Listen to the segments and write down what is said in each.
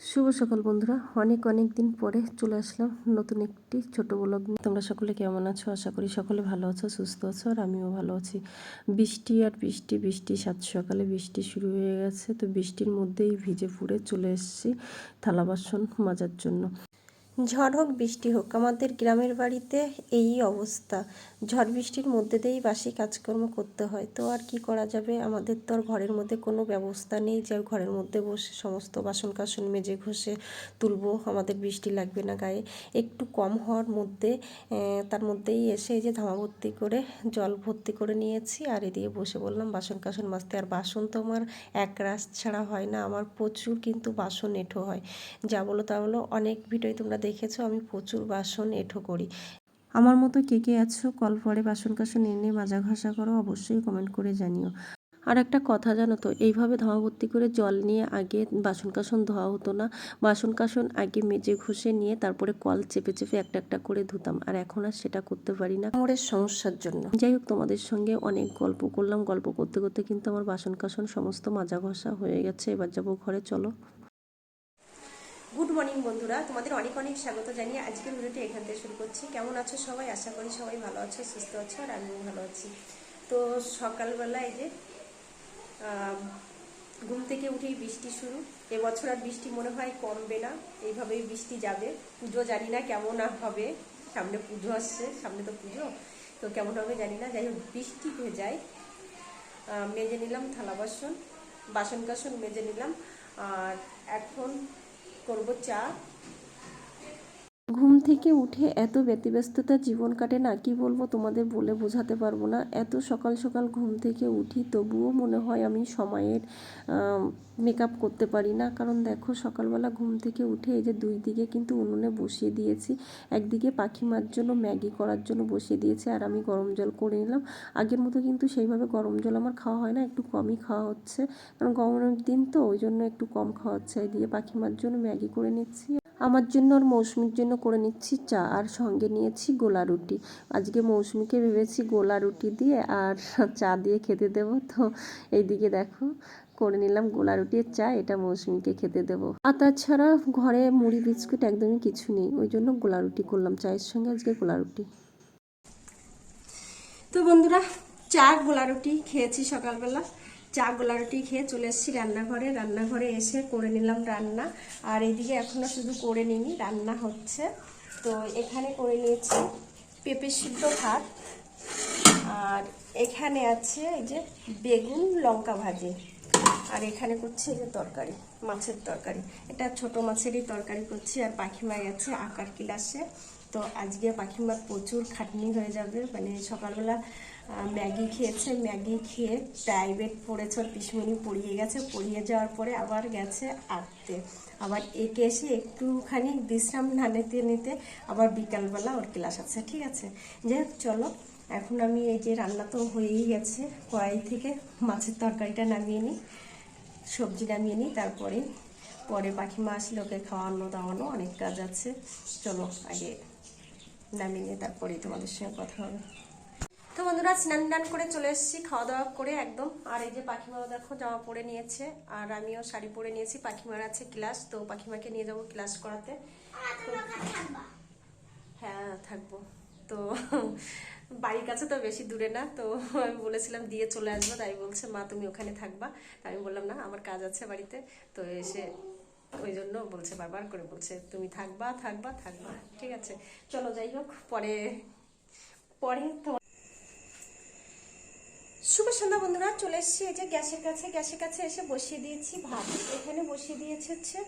শুভ সকাল বন্ধুরা। অনেক অনেক দিন পরে চলে আসলাম নতুন একটি ছোট ব্লগ তোমরা সকলে কেমন আছো? আশা করি সকলে ভালো আছো, সুস্থ আছো, আর আমিও ভালো আছি। বৃষ্টি আর বৃষ্টি বৃষ্টি, সাত সকালে বৃষ্টি শুরু হয়ে গেছে। তো বৃষ্টির মধ্যেই ভিজে পুড়ে চলে এসেছি থালা বাসন মাজার জন্য। ঝড় হোক, বৃষ্টি হোক, আমাদের গ্রামের বাড়িতে এই অবস্থা। ঝড় বৃষ্টির মধ্যে দিয়েই বাসি কাজকর্ম করতে হয়। তো আর কি করা যাবে? আমাদের তো আর ঘরের মধ্যে কোনো ব্যবস্থা নেই যে ঘরের মধ্যে বসে সমস্ত বাসন কাসন মেজে ঘষে তুলবো। আমাদের বৃষ্টি লাগবে না গায়ে। একটু কম হওয়ার মধ্যে তার মধ্যেই এসে যে ধামা ভর্তি করে জল ভর্তি করে নিয়েছি। আর এদিকে বসে বললাম বাসন কাসন মাজতে। আর বাসন তো আমার এক রাস ছাড়া হয় না। আমার প্রচুর কিন্তু বাসন এঁঠো হয়। যা বলো তা বলো। অনেক ভিডিওই তোমরা দেখেছ আমি প্রচুর বাসন এঁঠো করি। আমার মতো কে কে আছো কল পরে বাসন কাসন এনে মাজা ঘষা করো অবশ্যই কমেন্ট করে জানিও। আর একটা কথা জানো তো এইভাবে ধামা ভর্তি করে জল নিয়ে আগে বাসন কাসন ধোয়া হতো না। বাসন কাসন আগে মেজে ঘষে নিয়ে তারপরে কল চেপে চেপে একটা একটা করে ধুতাম আর এখন আর সেটা করতে পারি না। কোমরের সমস্যার জন্য। যাই হোক তোমাদের সঙ্গে অনেক গল্প করলাম। গল্প করতে করতে কিন্তু আমার বাসন কাসন সমস্ত মাজা ঘষা হয়ে গেছে এবার যাব ঘরে চলো। গুড মর্নিং বন্ধুরা। তোমাদের অনেক অনেক স্বাগত জানিয়ে আজকের ভিডিওটি এখান থেকে শুরু করছি। কেমন আছো সবাই? আশা করি সবাই ভালো আছো, সুস্থ আছো, আর আমিও ভালো আছি। তো সকালবেলা এই যে ঘুম থেকে উঠেই বৃষ্টি শুরু। এবছর আর বৃষ্টি মনে হয় কমবে না। এইভাবেই বৃষ্টি যাবে। পুজো জানি না কেমন হবে। সামনে পুজো আসছে, সামনে তো পুজো। তো কেমন হবে জানি না। যাই হোক, বৃষ্টি ভেজায় মেজে নিলাম থালা বাসন। বাসন কাসন মেজে নিলাম। আর এখন করব চা। ঘুম থেকে উঠে এত ব্যতিব্যস্ততা জীবন কাটে না, কি বলব তোমাদের বলে বোঝাতে পারব না। এত সকাল সকাল ঘুম থেকে উঠি, তবুও মনে হয় আমি সময়ের মেকআপ করতে পারি না। কারণ দেখো সকালবেলা ঘুম থেকে উঠে এই যে দুই দিকে কিন্তু উনুনে বসিয়ে দিয়েছি। একদিকে পাখি মার জন্য ম্যাগি করার জন্য বসিয়ে দিয়েছি আর আমি গরম জল করে নিলাম। আগের মতো কিন্তু সেইভাবে গরম জল আমার খাওয়া হয় না, একটু কমই খাওয়া হচ্ছে। কারণ গরমের দিন তো ওই জন্য একটু কম খাওয়া হচ্ছে। দিয়ে পাখি মার জন্য ম্যাগি করে নিচ্ছি। আমার জন্য আর মৌসুমির জন্য করে নিচ্ছি চা আর সঙ্গে নিয়েছি গোলা রুটি। আজকে মৌসুমিকে ভেবেছি গোলা রুটি দিয়ে আর চা দিয়ে খেতে দেবো। তো এইদিকে দেখো, করে নিলাম গোলা রুটি চা, এটা মৌসুমিকে খেতে দেবো। আর তাছাড়া ঘরে মুড়ি, বিস্কুট একদমই কিছু নেই, ওই জন্য গোলা রুটি করলাম, চায়ের সঙ্গে আজকে গোলা রুটি। তো বন্ধুরা, চা গোলা রুটি খেয়েছি সকালবেলা। চা গোলা রুটি খেয়ে চলে এসেছি রান্নাঘরে। রান্নাঘরে এসে করে নিলাম রান্না। আর এদিকে এখনও শুধু করে নিইনি, রান্না হচ্ছে। তো এখানে করে নিয়েছি পেঁপে সিদ্ধ ভাত। আর এখানে আছে এই যে বেগুন লঙ্কা ভাজি। আর এখানে করছি এই যে তরকারি, মাছের তরকারি। এটা ছোট মাছেরই তরকারি করছি আর পাখিমা গেছে আকার ক্লাসে। তো আজকে পাখিমার প্রচুর খাটনি হয়ে যাবে। মানে সকালবেলা ম্যাগি খেয়েছে, ম্যাগি খেয়ে প্রাইভেট পড়েছে, ওর পিসমণি পড়িয়ে গেছে, পড়িয়ে যাওয়ার পরে আবার গেছে আঁকতে। আবার একে এসে একটুখানি বিশ্রাম না নিতে নিতে আবার বিকালবেলা ওর ক্লাস আছে, ঠিক আছে? যাই হোক, চলো, এখন আমি এই যে রান্না তো হয়েই গেছে, কড়াই থেকে মাছের তরকারিটা নামিয়ে নিই, সবজি নামিয়ে নিই, তারপরে পরে পাখি মা লোকে খাওয়ানো দাওয়ানো অনেক কাজ আছে। চলো, আগে নামিয়ে নিয়ে তারপরেই তোমাদের সঙ্গে কথা হবে। তো বন্ধুরা স্নান টান করে চলে এসেছি খাওয়া দাওয়া করে একদম। আর এই যে পাখিমাও দেখো জামা পরে নিয়েছে, আর আমিও শাড়ি পরে নিয়েছি। পাখিমার আছে ক্লাস, তো পাখিমাকে নিয়ে যাব ক্লাস করাতে। হ্যাঁ থাকব। তো বাড়ির কাছে তো বেশি দূরে না, তো আমি বলেছিলাম দিয়ে চলে আসব, তাই বলছে, মা, তুমি ওখানে থাকবা। আমি বললাম, না, আমার কাজ আছে বাড়িতে। তো এসে ওই জন্য বলছে, বারবার করে বলছে, তুমি থাকবা থাকবা থাকবা। ঠিক আছে। চলো, যাই হোক, পরে পরে তোমার শুভ সন্ধ্যা বন্ধুরা, চলে এসেছি এই যে গ্যাসের কাছে। গ্যাসের কাছে এসে বসিয়ে দিয়েছি ভাত। এখানে বসিয়ে দিয়েছে হচ্ছে,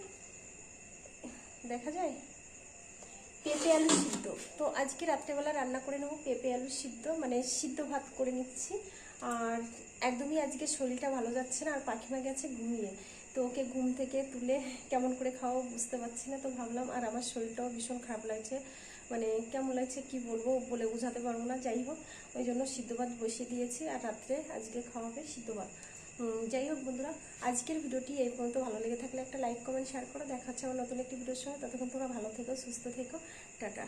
দেখা যায়? পেঁপে আলু সিদ্ধ। তো আজকে রাত্রেবেলা রান্না করে নেব পেঁপে আলু সিদ্ধ মানে সিদ্ধ ভাত করে নিচ্ছি। আর একদমই আজকে শরীরটা ভালো যাচ্ছে না, আর পাখিমা গেছে ঘুমিয়ে। তো ওকে ঘুম থেকে তুলে কেমন করে খাওয়াবো বুঝতে পারছি না, তো ভাবলাম আর আমার শরীরটাও ভীষণ খারাপ লাগছে। মানে কেমন লাগছে কি বলব বলে বোঝাতে পারব না, যাই হোক, ওই জন্য সিদ্ধ ভাত বসিয়ে দিয়েছি আর রাত্রে আজকে খাওয়াবে সিদ্ধ ভাত। যাই হোক বন্ধুরা, আজকের ভিডিওটি এই পর্যন্ত, ভালো লেগে থাকলে একটা লাইক কমেন্ট শেয়ার করো। দেখা হচ্ছে আমার নতুন একটি ভিডিওর সঙ্গে। ততক্ষণ তোমরা ভালো থেকো, সুস্থ থেকো। টাটা।